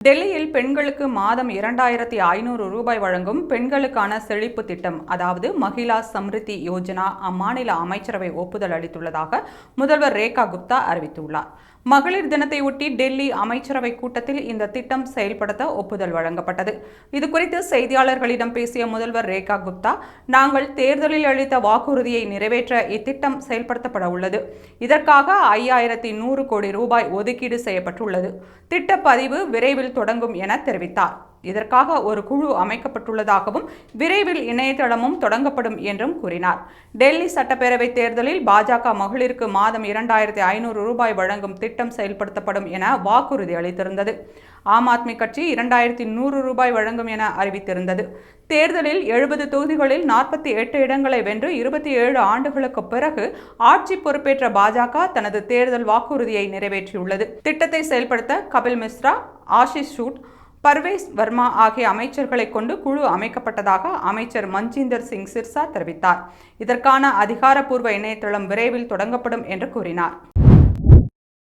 டெல்லியில் பெண்களுக்கு மாதம் இரண்டாயிரத்தி ஐநூறு ரூபாய் வழங்கும் பெண்களுக்கான செழிப்பு திட்டம் அதாவது மகிழா சம்ரித்தி யோஜனா அம்மாநில அமைச்சரவை ஒப்புதல் அளித்துள்ளதாக முதல்வர் ரேகா குப்தா அறிவித்துள்ளார். மகளிர் தினத்தையொட்டி டெல்லி அமைச்சரவை கூட்டத்தில் இந்த திட்டம் செயல்படுத்த ஒப்புதல் வழங்கப்பட்டது. இதுகுறித்து செய்தியாளர்களிடம் பேசிய முதல்வர் ரேகா குப்தா நாங்கள் தேர்தலில் அளித்த வாக்குறுதியை நிறைவேற்ற இத்திட்டம் செயல்படுத்தப்பட உள்ளது. இதற்காக ஐயாயிரத்தி நூறு கோடி ரூபாய் ஒதுக்கீடு செய்யப்பட்டுள்ளது. திட்டப்பதிவு விரைவில் தொடங்கும் என தெரிவித்தார். இதற்காக ஒரு குழு அமைக்கப்பட்டுள்ளதாகவும் விரைவில் இணையதளமும் தொடங்கப்படும் என்றும் கூறினார். டெல்லி சட்டப்பேரவை தேர்தலில் பாஜக மகளிருக்கு மாதம் இரண்டாயிரத்தி ஐநூறு ரூபாய் வழங்கும் திட்டம் செயல்படுத்தப்படும் என வாக்குறுதி அளித்திருந்தது. ஆம் ஆத்மி கட்சி இரண்டாயிரத்தி நூறு ரூபாய் வழங்கும் என அறிவித்திருந்தது. தேர்தலில் எழுபது தொகுதிகளில் நாற்பத்தி எட்டு இடங்களை வென்று இருபத்தி ஏழு ஆண்டுகளுக்கு பிறகு ஆட்சி பொறுப்பேற்ற பாஜக தனது தேர்தல் வாக்குறுதியை நிறைவேற்றியுள்ளது. திட்டத்தை செயல்படுத்த கபில் மிஸ்ரா ஆஷிஷ் ஷூட் பர்வேஸ் வர்மா ஆகிய அமைச்சர்களை கொண்டு குழு அமைக்கப்பட்டதாக அமைச்சர் மஞ்சீந்தர் சிங் சிர்சா தெரிவித்தார். இதற்கான அதிகாரப்பூர்வ இணையதளம் விரைவில் தொடங்கப்படும் என்று கூறினார்.